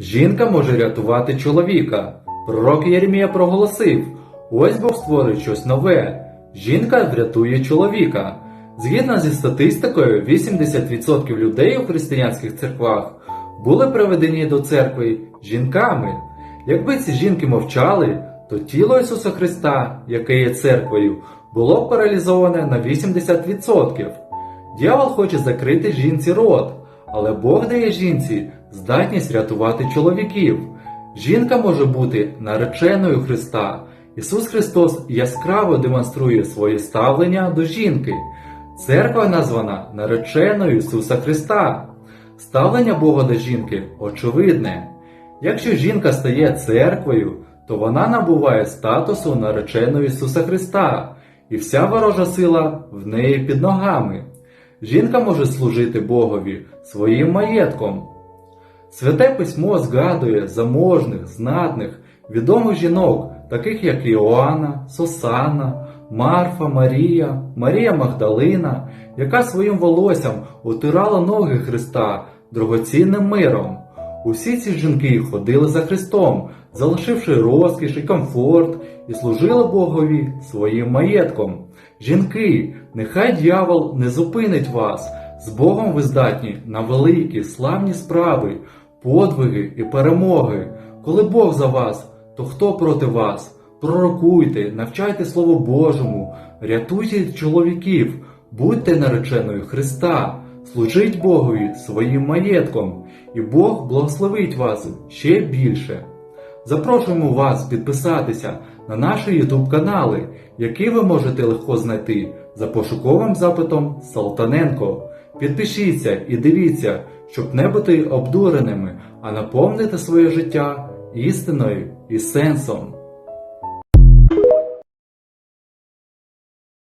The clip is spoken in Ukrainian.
Жінка може рятувати чоловіка. Пророк Єремія проголосив: ось Бог створить щось нове. Жінка врятує чоловіка. Згідно зі статистикою, 80% людей у християнських церквах були приведені до церкви жінками. Якби ці жінки мовчали, то тіло Ісуса Христа, яке є церквою, було б паралізоване на 80%. Дьявол хоче закрити жінці рот, але Бог дає жінці здатність рятувати чоловіків. Жінка може бути нареченою Христа. Ісус Христос яскраво демонструє своє ставлення до жінки. Церква названа нареченою Ісуса Христа. Ставлення Бога до жінки очевидне. Якщо жінка стає церквою, то вона набуває статусу нареченої Ісуса Христа, і вся ворожа сила в неї під ногами. Жінка може служити Богові своїм маєтком. Святе письмо згадує заможних, знатних, відомих жінок, таких як Іоанна, Сосана, Марфа, Марія, Марія Магдалина, яка своїм волоссям утирала ноги Христа дорогоцінним миром. Усі ці жінки ходили за Христом, залишивши розкіш і комфорт, і служили Богові своїм маєтком. Жінки, нехай дьявол не зупинить вас. З Богом ви здатні на великі, славні справи, подвиги і перемоги. Коли Бог за вас, то хто проти вас? Пророкуйте, навчайте Слову Божому, рятуйте чоловіків, будьте нареченою Христа, служіть Богові своїм маєтком, і Бог благословить вас ще більше. Запрошуємо вас підписатися на наші YouTube канали, які ви можете легко знайти за пошуковим запитом Салтаненко. Підпишіться і дивіться, щоб не бути обдуреними, а наповнити своє життя істиною і сенсом.